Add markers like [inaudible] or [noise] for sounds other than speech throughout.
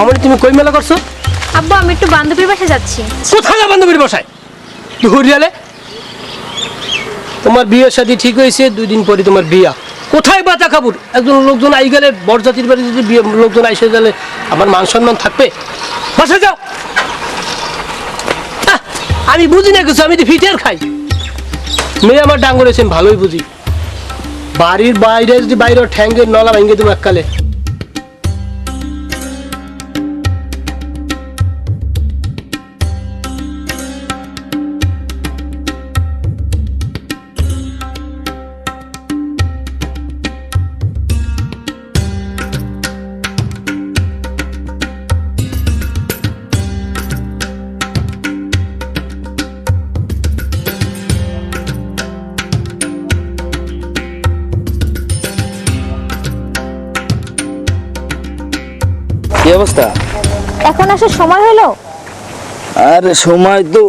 মামনি তুমি কই মেলা করছ? আব্বু আমি একটু বান্ধবীর বাসা যাচ্ছি। কোথায় বান্ধবীর বসায়? হরিয়ালে তোমার বিয়ের সাথে ঠিক হয়েছে দুই দিন পরে তোমার বিয়া। কোথায় বাতা খাবুর একজন লোকজন আই গেলে বরজাতির বাড়ি যদি বিয়ে লোকজন আইসে গেলে আমার মান সম্মান থাকবে? বাসায় যাও। আমি বুঝি না কিছু আমি তো ফিটের খাই। মেয়ে আমার ডাঙ্গর হয়েছেন ভালোই বুঝি। বাড়ির বাইরে যদি বাইরে ঠ্যাঙ্গের নলা ভেঙে দেবো এককালে। আসার সময় হলো? আর সময় তো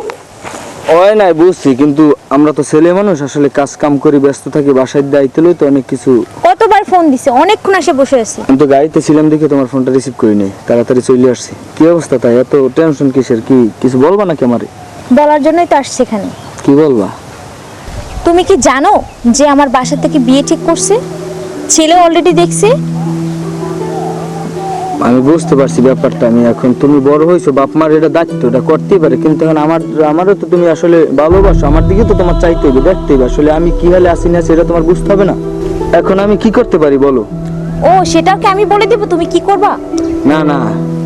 হয় নাই বুঝছি। কিন্তু আমরা তো ছেলে মানুষ আসলে কাজ কাম করে ব্যস্ত থাকি বাসায় দায়িত্ব লই তো অনেক কিছু। কতবার ফোন দিছে? অনেকক্ষণ আসে বসে আছি। আমি তো গাড়িতে ছিলাম দেখে তোমার ফোনটা রিসিভ করি নাই। তাড়াতাড়ি চলে আসছি। কি অবস্থা তাই? এত টেনশন কিসের? কি কিছু বলবা নাকি আমারে? বলার জন্যই তো আসছে এখানে। কি বলবা? তুমি কি জানো যে আমার বাসা থেকে বিয়ে ঠিক করছে? ছেলে অলরেডি দেখছে? আমি বুঝতে পারছি ব্যাপারটা আমি এখন তুমি বড় হয়েছো বাপ মার এটা দায়িত্ব এটা করতেই পারে কিন্তু এখন আমার আমারও তো তুমি আসলে ভালোবাসো আমার দিকে তো তোমার চাইতে হবে দেখতে হবে আসলে আমি কি হালে আসি না সেটা তোমার বুঝতে হবে না। এখন আমি কি করতে পারি বলো? ও সেটাকে আমি বলে দেবো? তুমি কি করবা? না না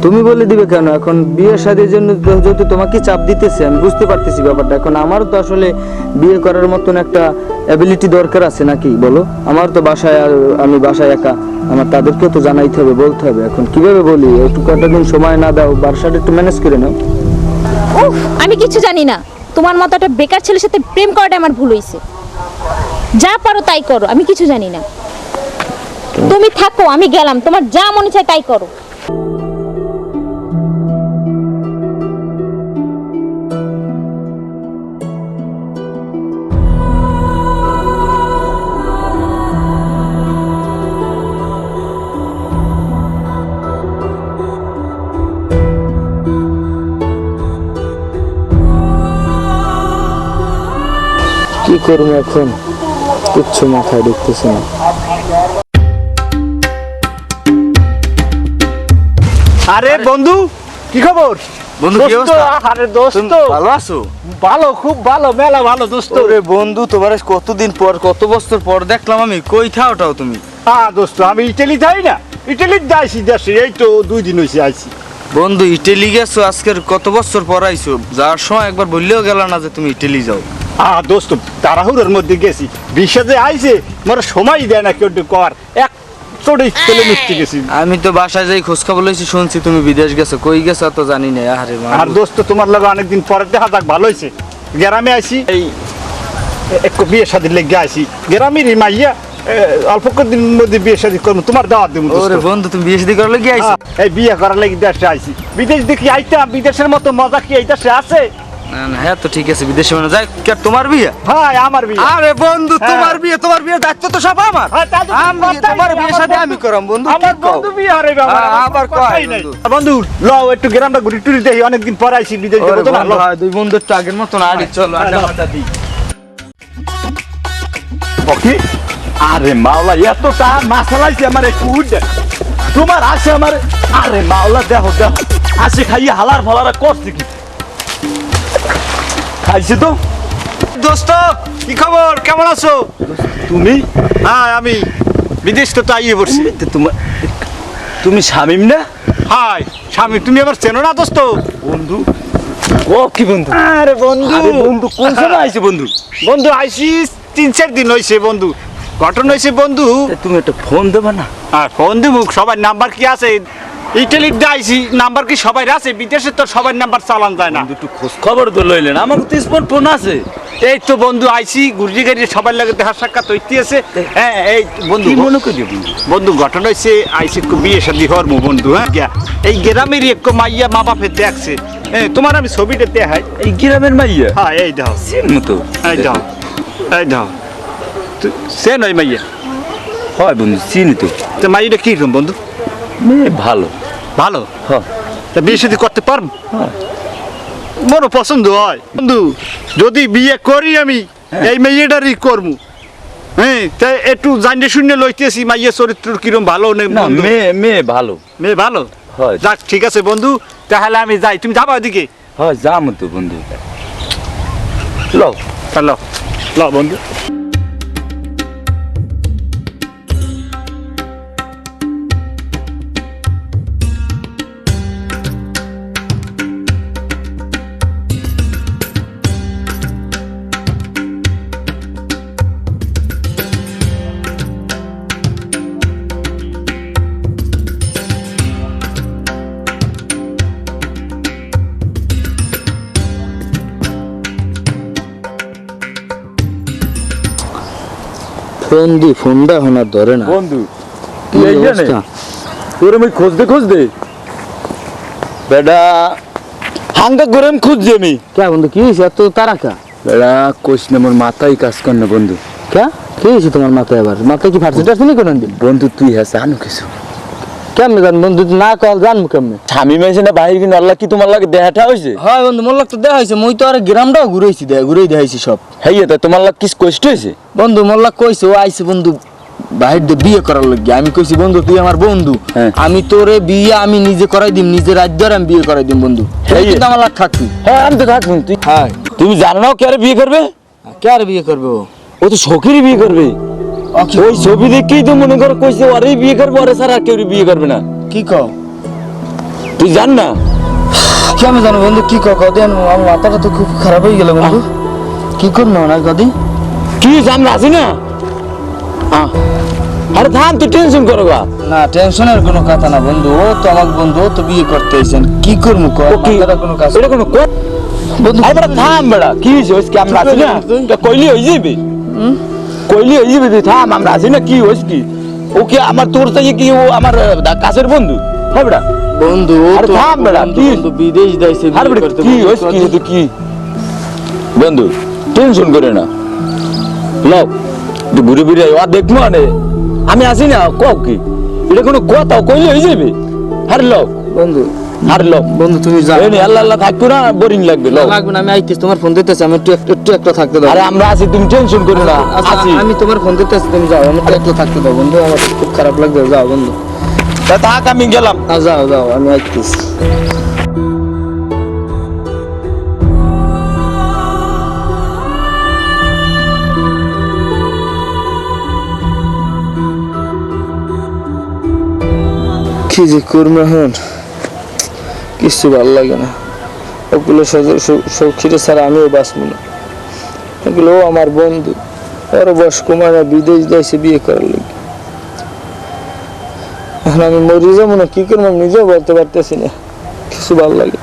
তুমি বলে দিবে কেন? এখন বিয়ে শাদীর জন্য যেহেতু তোমাকে চাপ দিতেছে, আমি বুঝতে পারতেছি ব্যাপারটা। এখন আমারও তো আসলে বিয়ে করার মতন একটা অ্যাবিলিটি দরকার আছে নাকি? বলো। আমার তো বাসায় আর আমি বাসায় একা। আমার তাদেরকেও তো জানাইতে হবে, বলতে হবে। এখন কীভাবে বলি? একটু কটা দিন সময় না দাও, বাসাটা একটু ম্যানেজ করে নাও। উফ, আমি কিছু জানি না। তোমার মতো একটা বেকার ছেলের সাথে প্রেম করাটা আমার ভুল হয়েছে যা পারো তাই করো, আমি কিছু জানি না। তুমি থাকো, আমি গেলাম। তোমার যা মনে চায় তাই করো। করব এখন কিচ্ছু মাথায় ঢুকতেছে না। আরে বন্ধু কি খবর? বন্ধু, কি দোস্ত, অবস্থা? আরে দোস্ত। ভালো আছো? ভালো খুব ভালো মেলা ভালো দোস্ত। বন্ধু তোমার কতদিন পর কত বছর পর দেখলাম আমি? কই থাওটাও তুমি? হ্যাঁ দোস্ত আমি ইটালি যাই না। ইটালি যাইছি দেশে এই তো দুই দিন হয়েছে আইছি। বন্ধু ইটালি গেছো আজকের কত বছর পর আইছো? যাওয়ার সময় একবার বললেও গেল না যে তুমি ইটালি যাও। দোস্ত তাড়াহুড়োর মধ্যে গেছি। বিশ্বে যে আইছে মোর সময় দেয় না কেউ কর এক চড়ে চলে মিশতে গেছি। আমি তো বাসায় যাই খোঁজ খবর লইছি শুনছি তুমি বিদেশ গেছো কই গেছো তো জানি না আরে আর দোস্ত তোমার লগে অনেকদিন পরে দেখা যাক ভালো হয়েছে গ্রামে আইছি। এই এক বিয়ে শাদির লেগে আইছি। গ্রামের মাইয়া অল্প দিন মধ্যে বিয়ে শাদি করব তোমার দাওয়াত দেবো ওরে বন্ধু তুমি বিয়ে শাদী করার লাগি আইছো? হ্যাঁ, এই বিয়ে করার লাগি দেশে আইছি। বিদেশ দেখি আইতাম বিদেশের মতো মজা কি এই দেশে আছে? না না হ্যাঁ তো ঠিক আছে বিদেশে মানে যাই কে তোমার বিয়ে? হ্যাঁ আমার বিয়ে। আরে বন্ধু হ্যাঁ। তোমার বিয়ে তোমার বিয়ে দায়িত্ব তো সব আমার। হ্যাঁ, তা তো আমি তোমার বিয়ে সাথে আমি করাম বন্ধু আমার বন্ধু বিয়ে হারে বাবা আবার নেই। বন্ধু। বন্ধু লও একটু গ্রামটা ঘুরি টুরি অনেকদিন পর আইছি বিদেশ যাব তো ভালো হয়, দুই বন্ধু একটু আগের মতন আড়ি চলো আড্ডা মাড্ডা দিই। আরে মাওলা এতটা মাসালাইছে আমার একটু উঠে তোমার আসে আমার আরে মাওলা দেখো দেখো আসে খাইয়ে হালার ফালারা করছে কি? খাইছে তো। দোস্ত কি খবর? কেমন আছো? তুমি? হ্যাঁ আমি বিদেশ তো তাই পড়ছি। তোমার তুমি শামিম না? হাই স্বামী তুমি আবার চেনো না দোস্ত? বন্ধু। ও কি বন্ধু? আরে বন্ধু। বন্ধু কোন সময় [laughs] আইছে বন্ধু? বন্ধু আইসি তিন চার দিন হয়েছে বন্ধু। ঘটনা হয়েছে বন্ধু। তুমি একটা ফোন দেবা না। আর ফোন দিব সবার নাম্বার কি আছে? ইটালির আইসি নাম্বার কি সবাই আছে? বিদেশে তো সবার নাম্বার চালান যায় না। একটু খোঁজ খবর তো লইলেন। আমার তো স্মার্টফোন আছে। এই তো বন্ধু আইসি গুড়ি গাড়ি সবার লাগে দেখা সাক্ষাৎ হইতে আছে। হ্যাঁ এই বন্ধু কি মনে করি বন্ধু? ঘটনা হয়েছে আইসি একটু বিয়ে শাদি হওয়ার মো বন্ধু হ্যাঁ? গিয়া। এই গ্রামেরই একটু মাইয়া মা বাপে দেখছে। হ্যাঁ তোমার আমি ছবিটা দেখাই। এই গ্রামের মাইয়া? হ্যাঁ এই দাও। সিন মতো। এই দাও। এই দাও। তু- সে নয় মাইয়া? হয় বন্ধু চিনি তো। তো মাইয়াটা কীরকম বন্ধু? মেয়ে ভালো। ভালো? হ্যাঁ। তা বিয়ে শাদী করতে পারব? বড় পছন্দ হয়। বন্ধু যদি বিয়ে করি আমি এই মেয়েটারই করব। হ্যাঁ তাই একটু জানিয়ে শুনে লইতেছি মাইয়ের চরিত্র কিরম ভালো না না মেয়ে মেয়ে ভালো। মেয়ে ভালো? হয়। যাক ঠিক আছে বন্ধু তাহলে আমি যাই। তুমি যাবা ওদিকে হয় যাম তো বন্ধু। ল ল বন্ধু। ফোন দি ফোনটা এখন আর ধরে না। বন্ধু কি তুই অবস্থা? তোর আমি খোঁজ দে খোঁজ দে বেটা হাঙ্গা করে আমি খুঁজছি আমি। কে বন্ধু কি হয়েছে? এত তারা কা বেটা কোচ না মাথায় কাজ কর না বন্ধু। কে? কি হয়েছে তোমার মাথায় আবার? মাথায় কি টাটছে নাকি কোন বন্ধু তুই হ্যাঁ জানো কিছু? কেমনে জান বন্ধু? না কল জানব কেমনে? স্বামী মেয়েছে না বাহির কিন্তু আল্লাহ কি তোমার লাগে দেহাটা হয়েছে হয় বন্ধু মোর লোক তো দেখা হয়েছে মুই তো আর গ্রামটাও ঘুরেছি দেখ ঘুরেই দেখাইছি সব। হ্যাঁ তা তোমার লাগ কি কষ্ট হয়েছে বন্ধু মোল্লা কইছে ও আইছে বন্ধু বাহির দিয়ে বিয়ে করার লাগে। আমি কইছি বন্ধু তুই আমার বন্ধু হ্যাঁ। আমি তোরে বিয়ে আমি নিজে করাই দিম নিজে রাজ্য আমি বিয়ে করাই দিম বন্ধু। তুই কিন্তু আমার লাগ থাকবি। হ্যাঁ আমি তো থাকব। তুই হ্যাঁ। তুমি জানো না কে আর বিয়ে করবে? কে বিয়ে করবে ও? ও তো শখেরই বিয়ে করবে। ওই ছবি দেখেই তো মনে করো কইছে ওরেই বিয়ে করবে ওরে ছাড়া আর কেউ বিয়ে করবে না। কি কও? তুই জান না? কি আমি জানো বন্ধু? কি কও? কদিন আমার মাথাটা তো খুব খারাপ হয়ে গেল বন্ধু। কি করব না কদিন কি জান আছি না? আরে থাম তুই টেনশন করো গা। না টেনশনের কোনো কথা না বন্ধু। ও তো আমার বন্ধু তো বিয়ে করতে আইছেন কি করব ও মাথাটা কোনো কাজ এটা কোনো কর বন্ধু আরে বেটা থাম বেটা। কি হয়েছে? ওই কি আমরা আছি না? কইলি হয়ে যাবে কইলি হয়ে যাবে থাম আমরা আছি না কি হয়েছে কি? ও কি আমার তোর থেকে কি ও আমার কাছের বন্ধু? হ্যাঁ বেটা। বন্ধু আরে থাম বেটা, বন্ধু, কি? বিদেশ যাইছে আরে বেটা কি বন্ধু, হয়েছে কি হয়েছে কি? বন্ধু টেনশন করে না। লও তুই ঘুরে ঘুরে আয়, ও দেখব মানে আমি আছি না কক কি? এটা কোনো কথা কইলে হয়ে যাবে আরে লও। বন্ধু আরে লও বন্ধু তুমি যাও। এই আল্লাহ আল্লাহ থাকব না বোরিং লাগবে লও লাগবে না আমি আইতেছি তোমার ফোন দিতেছি আমি একটু একটু একটু থাকতে দাও। আরে আমরা আছি তুমি টেনশন করো না আচ্ছা, আছি। আমি তোমার ফোন দিতেছি তুমি যাও আমি একটু একটু থাকতে দাও বন্ধু আমার খুব খারাপ লাগবে যাও বন্ধু। তা থাক আমি গেলাম। যাও যাও আমি আইতেছি। কি যে করব এখন? কিছু ভালো লাগে না। ওগুলো সৌখিরে ছাড়া আমিও বাঁচবো না। এগুলো ও আমার বন্ধু। ওর বয়স কমায় বিদেশ যাইছে বিয়ে করার লাগে। এখন আমি মরি যাব না কি করব নিজেও বলতে পারতেছি না। কিছু ভালো লাগে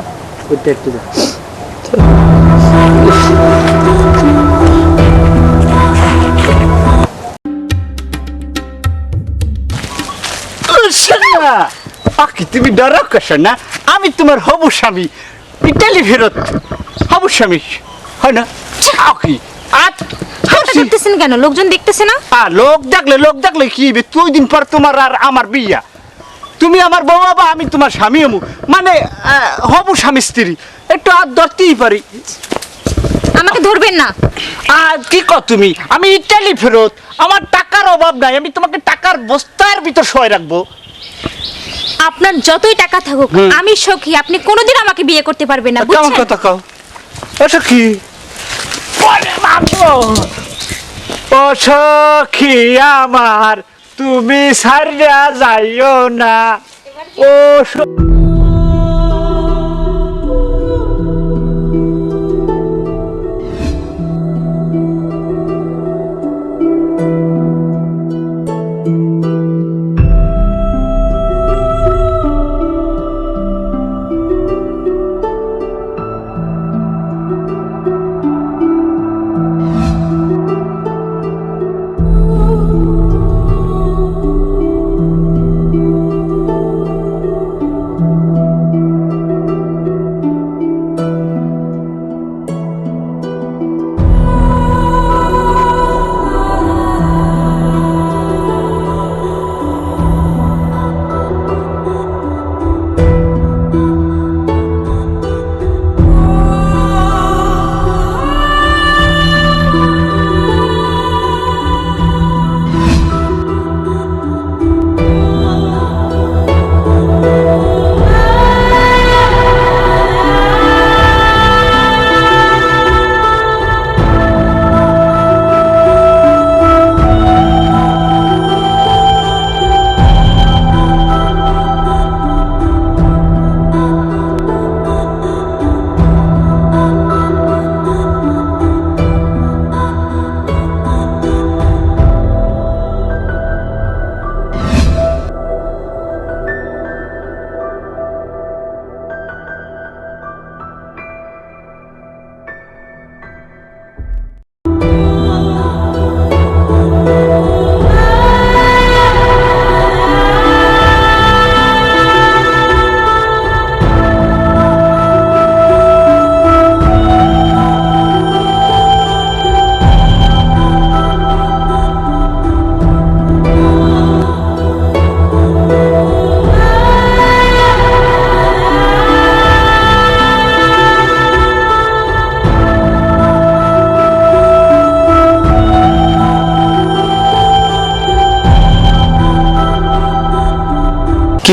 তুমি ডর কেসো না? আমি তোমার হবু স্বামী। ইটালি ফেরত হবু স্বামী হয় না? আর হাতটা করতেছেন কেন? লোকজন দেখতেছে না? আ, লোক দেখলে লোক দেখলে কি হবে? দুই দিন পর তোমার আর আমার বিয়া। তুমি আমার বউ বাবা আমি তোমার স্বামী হমু। মানে হবু স্বামী স্ত্রী। একটু আর ধরতেই পারি। আমাকে ধরবেন না। আর কি কর তুমি? আমি ইটালি ফেরত। আমার টাকার অভাব নাই। আমি তোমাকে টাকার বস্তার ভিতর সয় রাখব। আপনার যতই টাকা থাকুক আমি সখী আপনি কোনোদিন আমাকে বিয়ে করতে পারবেন না কেমন বুঝছেন? কথা কও। ওরে বাবু! ও সখী আমার তুমি সারিয়া যাইও না। ও স-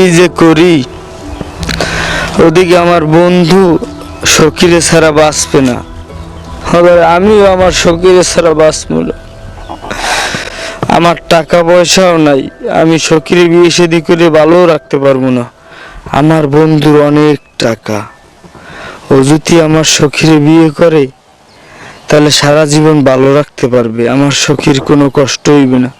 কি যে করি? ওদিকে আমার বন্ধু শকিরে ছাড়া বাঁচবে না। আবার আমিও আমার শকিরে ছাড়া বাঁচব না। আমার টাকা পয়সাও নাই। আমি শকিরে বিয়ে শাদি করে ভালোও রাখতে পারব না। আমার বন্ধুর অনেক টাকা। ও যদি আমার সখীরে বিয়ে করে, তাহলে সারা জীবন ভালো রাখতে পারবে। আমার সখীর কোনো কষ্ট হইবে না।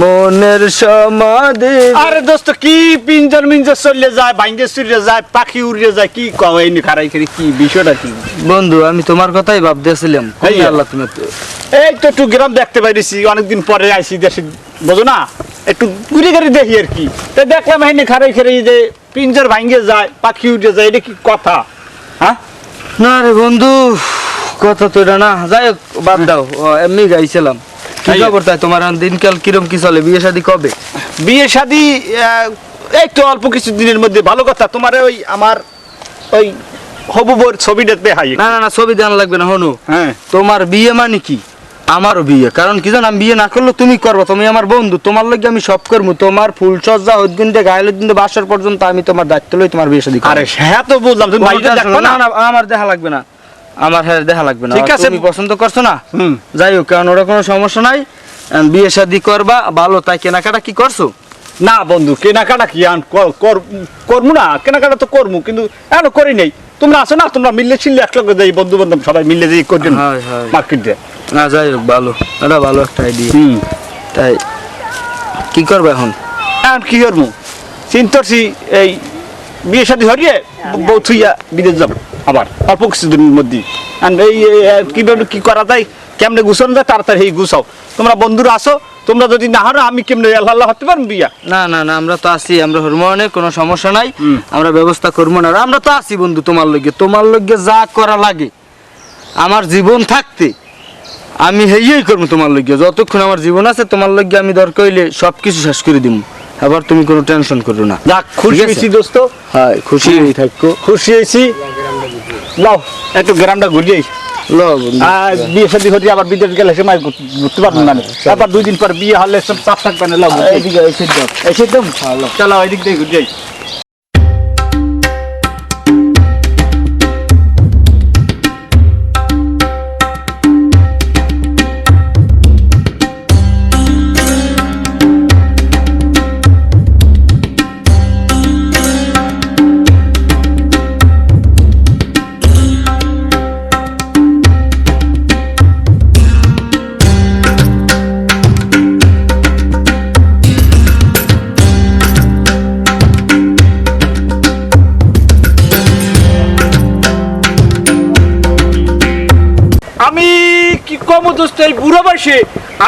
মনের সমাধি। আরে দোস্ত কি পিঞ্জর মিঞ্জর চলে যায় বাইঙ্গে চলে যায় পাখি উড়ে যায় কি কও এই খারাই খারি কি বিষয়টা কি? বন্ধু আমি তোমার কথাই ভাবতেছিলাম। এই, আল্লাহ তুমি এই তো একটু গ্রাম দেখতে পাইছি অনেকদিন পরে আইসি দেশে বোঝো না? একটু ঘুরে ঘুরে দেখি আর কি। তো দেখলাম এখানে খারাই খারাই যে পিঞ্জর ভাঙ্গে যায় পাখি উঠে যায় এটা কি কথা? হ্যাঁ? না রে বন্ধু কথা তো এটা না যাই হোক বাদ দাও। এমনি গাইছিলাম। কি খবর তাই? তোমার দিনকাল কিরম কি চলে? বিয়ে শাদী কবে? বিয়ে শাদি এই তো অল্প কিছু দিনের মধ্যে। ভালো কথা তোমার ওই আমার ওই হবু বউর ছবিটা দেখাই না না না ছবি দেন লাগবে না হনু। হ্যাঁ। তোমার বিয়ে মানে কি? আমারও বিয়ে। কারণ কি জানো আমি বিয়ে না করলে তুমি করব তুমি আমার বন্ধু। তোমার লগে আমি সব করব। তোমার ফুল সজ্জা ওই দিন থেকে গায়ের দিন বাসার পর্যন্ত আমি তোমার দায়িত্ব লই তোমার বিয়ে শাদী। আরে হ্যাঁ তো বুঝলাম তুমি না না আমার দেখা লাগবে না। আমার হ্যাঁ দেখা লাগবে না। ঠিক আছে। তুমি পছন্দ করছ না? হুম। যাই হোক কারণ ওরা কোনো সমস্যা নাই। বিয়ে শাদী করবা ভালো তাই কেনাকাটা কি করছ? না বন্ধু কেনাকাটা কি আন কর- কর- করব না? কেনাকাটা তো করব কিন্তু এখন করি নেই। তোমরা আসো না? তোমরা মিললে ছিললে একলগে যাই বন্ধু বান্ধব সবাই মিললে যাই হয়। মার্কেট দিয়ে না যাই হোক ভালো। এটা ভালো একটা আইডিয়া হুম। তাই কি করবে এখন? এখন কি করব চিন্তাছি এই বিয়ে শাদী হরিয়ে বউ থুইয়া বিদেশ যাব। আবার অল্প কিছুদিনের মধ্যে। এই কীভাবে কি করা যায়? কেমনে গুছানো যায়? তাড়াতাড়ি এই গুছাও। তোমরা বন্ধুরা আসো তোমরা যদি না হারো আমি কেমনে আল্লাহ আল্লাহ হতে পারব বিয়া? না না না আমরা তো আছি আমরা হরমোনে কোনো সমস্যা নাই। আমরা ব্যবস্থা করব না। আমরা তো আছি বন্ধু তোমার লগে। তোমার লগে যা করা লাগে আমার জীবন থাকতে আমি হেইয়াই করব তোমার লগে। যতক্ষণ আমার জীবন আছে তোমার লগে আমি দরকার হইলে সব কিছু শেষ করে দিব আবার তুমি কোনো টেনশন করো না। যাক খুশি হয়েছি দোস্ত। হ্যাঁ খুশি হয়ে থাকো। খুশি হয়েছি। লাও একটু গ্রামটা ঘুরিয়ে ল বন্ধু। আর বিয়ে শাদি হতে আবার বিদেশ গেলে সময় ঘুরতে পারব না তারপর দুই দিন পর বিয়ে হলে সব চাপ থাকবে না লও এইদিকে এসে দাও। এসে তো চলো ওই দিক দিয়ে ঘুরে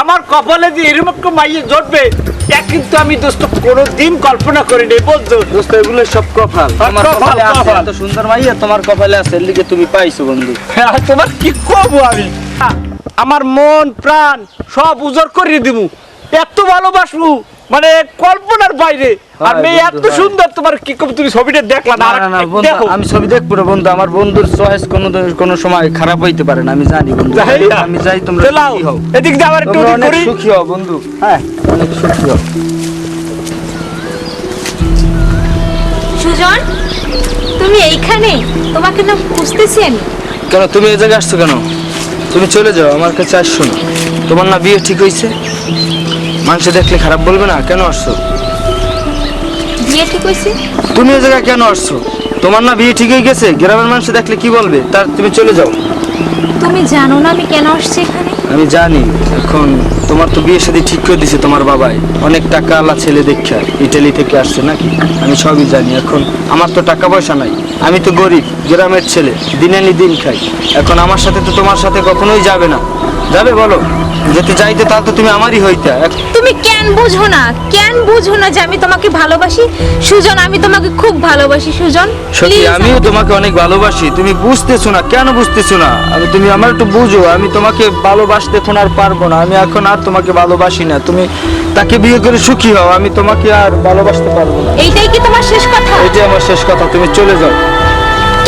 আমার কপালে যে এরকম মাইয়ে জটবে তা কিন্তু আমি দোস্ত কোনোদিন কল্পনা করিনি বলতো দোস্ত এগুলো সব কপাল। তোমার কপালে। আছে এত সুন্দর মাইয়া তোমার কপালে আছে এর লিগে তুমি পাইছো বন্ধু। আর তোমার কি করব আমি? আমার মন প্রাণ সব উজড় করিয়ে দিব এত ভালোবাসবো। মানে কল্পনার বাইরে। আর মেয়ে এত সুন্দর তোমার কি কম তুমি ছবিটা দেখলা না? বন্ধু দেখো। আমি ছবি দেখব না বন্ধু আমার বন্ধুর চয়েস কোনো কোনো সময় খারাপ হইতে পারে না আমি জানি বন্ধু। আমি যাই তোমরা চলাও সুখী হও। এদিক দিয়ে আবার একটু করি। সুখী হও বন্ধু। হ্যাঁ অনেক সুখী হও। সুজন তুমি এইখানে? তোমাকে না খুঁজতেছি আমি। কেন তুমি এই জায়গায় আসছো কেন? তুমি চলে যাও আমার কাছে আসছো না। তোমার না বিয়ে ঠিক হয়েছে মানুষে দেখলে খারাপ বলবে না? কেন আসছো? বিয়ে ঠিক হয়েছে? তুমি এই জায়গায় কেন আসছো? তোমার না বিয়ে ঠিক হয়ে গেছে গ্রামের মানুষ দেখলে কি বলবে? তার তুমি চলে যাও। তুমি জানো না আমি কেন আসছি এখানে? আমি জানি এখন তোমার তো বিয়ে সাথে ঠিক করে দিছে তোমার বাবাই। অনেক টাকা আলা ছেলে দেখা ইটালি থেকে আসছে নাকি? আমি সবই জানি এখন আমার তো টাকা পয়সা নাই। আমি তো গরিব গ্রামের ছেলে দিনে নি দিন খাই। এখন আমার সাথে তো তোমার সাথে কখনোই যাবে না। যাবে বলো? যদি চাইতে তাহলে তো তুমি আমারই হইতা। তুমি কেন বুঝো না? কেন বুঝো না যে আমি তোমাকে ভালোবাসি? সুজন আমি তোমাকে খুব ভালোবাসি সুজন। সত্যি আমিও তোমাকে অনেক ভালোবাসি। তুমি বুঝতেছো না কেন বুঝতেছো না? আমি তুমি আমার একটু বুঝো আমি তোমাকে ভালোবাসতে এখন আর পারব না। আমি এখন আর তোমাকে ভালোবাসি না। তুমি তাকে বিয়ে করে সুখী হও আমি তোমাকে আর ভালোবাসতে পারব না। এইটাই কি তোমার শেষ কথা? এটাই আমার শেষ কথা তুমি চলে যাও।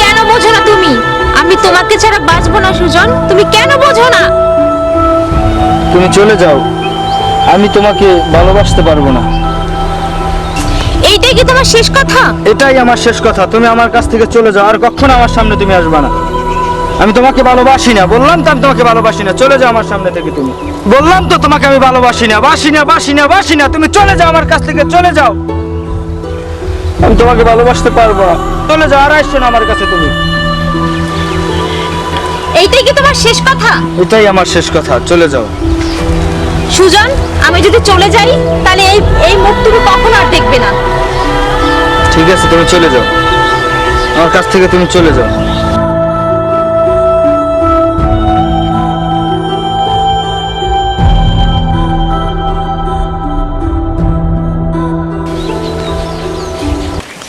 কেন বোঝো না তুমি? আমি তোমাকে ছাড়া বাঁচবো না সুজন। তুমি কেন বোঝো না? তুমি চলে যাও। আমি তোমাকে ভালোবাসতে পারব না। এইটাই কি তোমার শেষ কথা? এটাই আমার শেষ কথা। তুমি আমার কাছ থেকে চলে যাও আর কখনো আমার সামনে তুমি আসবে না। আমি তোমাকে ভালোবাসি না। বললাম তো আমি তোমাকে ভালোবাসি না। চলে যাও আমার সামনে থেকে তুমি। বললাম তো তোমাকে আমি ভালোবাসি না। বাসি না বাসি না বাসি না। তুমি চলে যাও আমার কাছ থেকে চলে যাও। আমি তোমাকে ভালোবাসতে পারব না। চলে যাও আর আসছো না আমার কাছে তুমি। এইটাই কি তোমার শেষ কথা? এটাই আমার শেষ কথা। চলে যাও। সুজন, আমি যদি চলে যাই, তাহলে এই এই মুখ তুমি কখনো আর দেখবে না। ঠিক আছে, তুমি চলে যাও। আমার কাছ থেকে তুমি চলে যাও।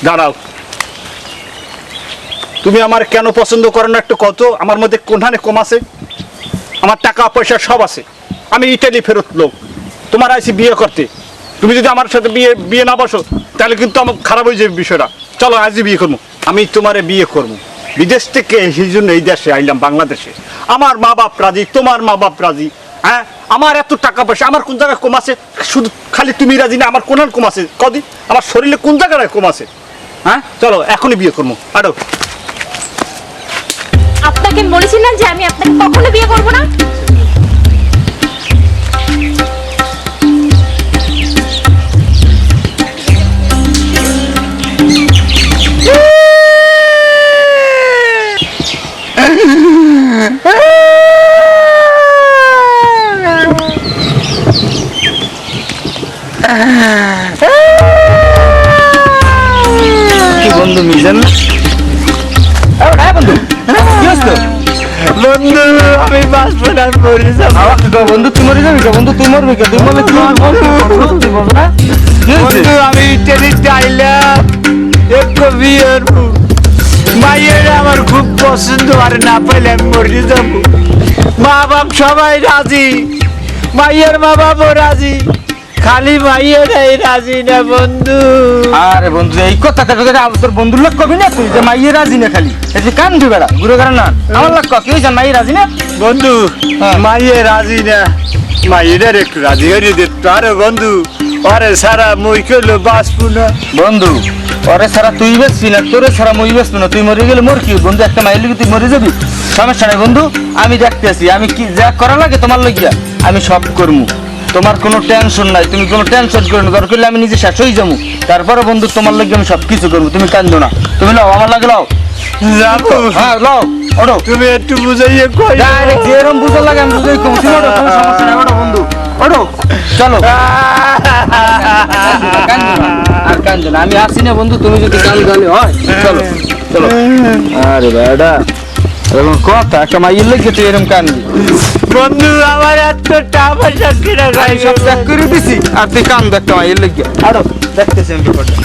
দাঁড়াও। তুমি আমার কেন পছন্দ করো না একটু কত আমার মধ্যে কোনখানে কম আছে? আমার টাকা, পয়সা সব আছে। আমি ইটালি ফেরত লোক। তোমার আইসি বিয়ে করতে। তুমি যদি আমার সাথে বিয়ে বিয়ে না বসো, তাহলে কিন্তু আমার খারাপ হয়ে যাবে বিষয়টা। চলো, আজই বিয়ে করব। আমি তোমারে বিয়ে করব। বিদেশ থেকে সেই জন্য এই দেশে আইলাম, বাংলাদেশে। আমার মা বাপ রাজি, তোমার মা বাপ রাজি হ্যাঁ? আমার এত টাকা পয়সা, আমার কোন জায়গায় কম আছে? শুধু খালি তুমি রাজি না, আমার কোন কম আছে? কদিন? আমার শরীরে কোন জায়গায় কম আছে? হ্যাঁ? চলো, এখনই বিয়ে করব। আরও। আপনাকে বলেছি না যে আমি আপনাকে কখনো বিয়ে করব না। মায়ের আমার খুব পছন্দ আর না পাইলে আমি মরে যাব। মা বাপ সবাই রাজি মায়ের মা বাপও রাজি খালি মাইয়ের রাজি না বন্ধু। আরে বন্ধু এই কথাটা আবার তোর বন্ধুর লোক কবি না তুই যে মাইয়ে রাজি না খালি এই যে কান ধুই বেড়া ঘুরে কারণ না আমার লোক কি? হয়েছে মাইয়ে রাজি না? বন্ধু হ্যাঁ। মাইয়ে রাজি না মাইয়ের একটু রাজি হয়ে দিত আরে বন্ধু। আরে সারা মই কেলো বাঁচবো না। বন্ধু ওরে সারা তুই বেসবি না তোরে সারা মই বেসবি না তুই মরে গেলে মোর কি? বন্ধু একটা মাইল লিগে তুই মরে যাবি? সমস্যা নাই বন্ধু আমি দেখতেছি আমি কি যা করা লাগে তোমার লইয়া আমি সব করমু। তোমার কোনো টেনশন নাই তুমি কোনো টেনশন করো না দরকার আমি নিজে শেষ হয়ে যাব। তারপরে বন্ধু তোমার লাগে আমি সব কিছু করব তুমি কান্দো না। তুমি লাও আমার লাগে লাও। হ্যাঁ লাও ওঠো। তুমি একটু বুঝাইয়ে কই ডাইরেক্ট যেরকম বুঝার লাগে আমি বুঝাই কম তুমি কোনো সমস্যা নাই ওঠো বন্ধু ওঠো। চলো। [laughs] কান্দো না, আর কান্দো না আমি আসি না বন্ধু তুমি যদি গালি গালি হয় চলো চলো। আরে বেডা এরকম কথা একটা মাইয়ের লেগে তুই এরকম কানবি বন্ধু আমার এত টাকা সব ত্যাগ করে দিছি আর তুই কান একটা মাইয়ের লেগে। আরও দেখতেছি আমি ব্যাপারটা